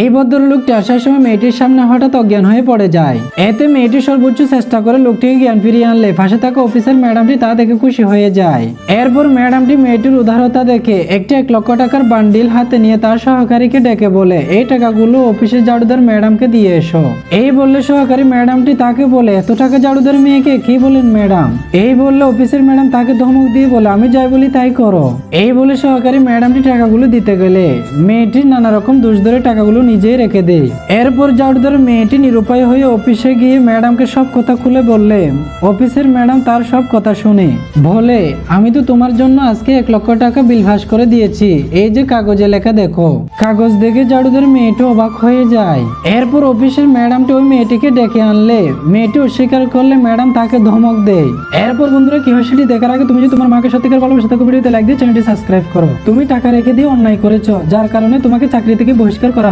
এই ভদ্রলোকটি আসার সময় মেয়েটির সামনে হঠাৎ অজ্ঞান হয়ে পড়ে যায়। এতে মেয়েটি সর্বোচ্চ চেষ্টা করে লোকটিকে জ্ঞান ফিরিয়ে আনলে পাশে থাকা অফিসার ম্যাডামটি তা দেখে খুশি হয়ে যায়। এরপর ম্যাডামটি মেয়েটির উদারতা দেখে একটি এক লক্ষ টাকার বান্ডিল হাতে নিয়ে তার সহকারীকে ডেকে বলে, এই টাকাগুলো অফিসের জাড়ুদার ম্যাডামকে দিয়ে এসো। এই বললে সহকারী ম্যাডামটি তাকে বলে, এত টাকা জাড়ুদার মেয়েকে? কি বলেন ম্যাডাম? এই বললে অফিসের ম্যাডাম তাকে ধমক দিয়ে বলে, আমি যাই বলি তাই করো। এই বলে সহকারী ম্যাডামটি টাকাগুলো দিতে গেলে। মেয়েটির নানা রকম দোষ ধরে টাকাগুলো নিজেই রেখে দেয় এরপর জাড়ুদার মেয়েটি নিরুপায় হয়ে অফিসে গিয়ে ম্যাডামকে সব কথা খুলে বললে, অফিসের ম্যাডাম তার সব কথা শুনে। বলে, আমি তো তোমার জন্য আজকে এক লক্ষ টাকা বিল ভাস করে দিয়েছি। এই যে কাগজে লেখা দেখো। কাগজ দেখে জাড়ুদার মেয়েটি অবাক হয়ে যায়। এরপর অফিসের ম্যাডামটি ওই মেয়েটিকে ডেকে আনলে। মেয়েটি অস্বীকার করলে ম্যাডাম তাকে ধমক দেয়। এরপর বন্ধুরা, কি হয় সেটি দেখার আগে তুমি যদি তোমার মাকে সত্যিকার ভালোবাসে থাকো, ভিডিওতে লাইক দিয়ে চ্যানেলটি সাবস্ক্রাইব করো। তুমি টাকা রেখে দিয়ে অন্যায় করেছ, যার কারণে তোমাকে চাকরি থেকে বহিষ্কার করা